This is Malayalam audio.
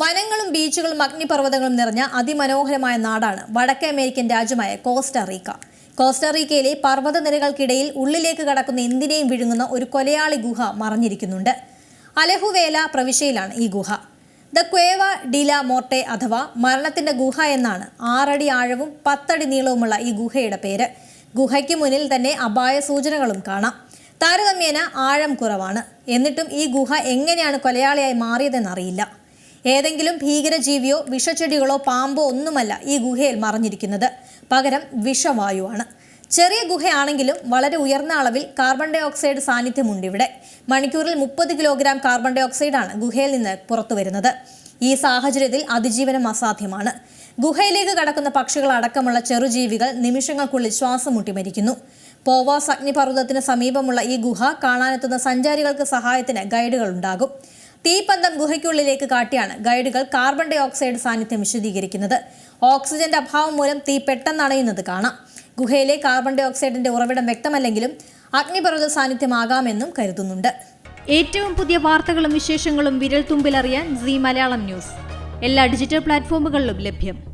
വനങ്ങളും ബീച്ചുകളും അഗ്നിപർവതങ്ങളും നിറഞ്ഞ അതിമനോഹരമായ നാടാണ് വടക്കേ അമേരിക്കൻ രാജ്യമായ കോസ്റ്ററീക്ക കോസ്റ്ററീക്കയിലെ പർവതനിരകൾക്കിടയിൽ ഉള്ളിലേക്ക് കടക്കുന്ന എന്തിനേയും വിഴുങ്ങുന്ന ഒരു കൊലയാളി ഗുഹ മറഞ്ഞിരിക്കുന്നുണ്ട്. അലഹുവേല പ്രവിശ്യയിലാണ് ഈ ഗുഹ. ദ ക്വേവ ഡില മോർട്ടെ അഥവാ മരണത്തിന്റെ ഗുഹ എന്നാണ് ആറടി ആഴവും പത്തടി നീളവുമുള്ള ഈ ഗുഹയുടെ പേര്. ഗുഹയ്ക്ക് മുന്നിൽ തന്നെ അപായ സൂചനകളും കാണാം. താരതമ്യേന ആഴം കുറവാണ്. എന്നിട്ടും ഈ ഗുഹ എങ്ങനെയാണ് കൊലയാളിയായി മാറിയതെന്നറിയില്ല ഏതെങ്കിലും ഭീകരജീവിയോ വിഷച്ചെടികളോ പാമ്പോ ഒന്നുമല്ല ഈ ഗുഹയിൽ മറഞ്ഞിരിക്കുന്നത്. പകരം വിഷവായുവാണ്. ചെറിയ ഗുഹയാണെങ്കിലും വളരെ ഉയർന്ന അളവിൽ കാർബൺ ഡൈ ഓക്സൈഡ് സാന്നിധ്യമുണ്ട് ഇവിടെ. മണിക്കൂറിൽ മുപ്പത് കിലോഗ്രാം കാർബൺ ഡൈ ഓക്സൈഡാണ് ഗുഹയിൽ നിന്ന് പുറത്തു വരുന്നത് ഈ സാഹചര്യത്തിൽ അതിജീവനം അസാധ്യമാണ്. ഗുഹയിലേക്ക് കടക്കുന്ന പക്ഷികൾ അടക്കമുള്ള ചെറുജീവികൾ നിമിഷങ്ങൾക്കുള്ളിൽ ശ്വാസം മുട്ടി മരിക്കുന്നു. പോവാസ് അഗ്നിപർവതത്തിന് സമീപമുള്ള ഈ ഗുഹ കാണാനെത്തുന്ന സഞ്ചാരികൾക്ക് സഹായത്തിന് ഗൈഡുകൾ ഉണ്ടാകും തീപ്പന്തം ഗുഹയ്ക്കുള്ളിലേക്ക് കാട്ടിയാണ് ഗൈഡുകൾ കാർബൺ ഡൈ ഓക്സൈഡ് സാന്നിധ്യം വിശദീകരിക്കുന്നത്. ഓക്സിജന്റെ അഭാവം മൂലം തീ പെട്ടെന്ന് അണയുന്നത് കാണാം. ഗുഹയിലെ കാർബൺ ഡൈ ഓക്സൈഡിന്റെ ഉറവിടം വ്യക്തമല്ലെങ്കിലും അഗ്നിപർവത സാന്നിധ്യമാകാമെന്നും കരുതുന്നുണ്ട്. ഏറ്റവും പുതിയ വാർത്തകളും വിശേഷങ്ങളും വിരൽ തുമ്പിലറിയാൻ സി മലയാളം ന്യൂസ്. എല്ലാ ഡിജിറ്റൽ പ്ലാറ്റ്ഫോമുകളിലും ലഭ്യം.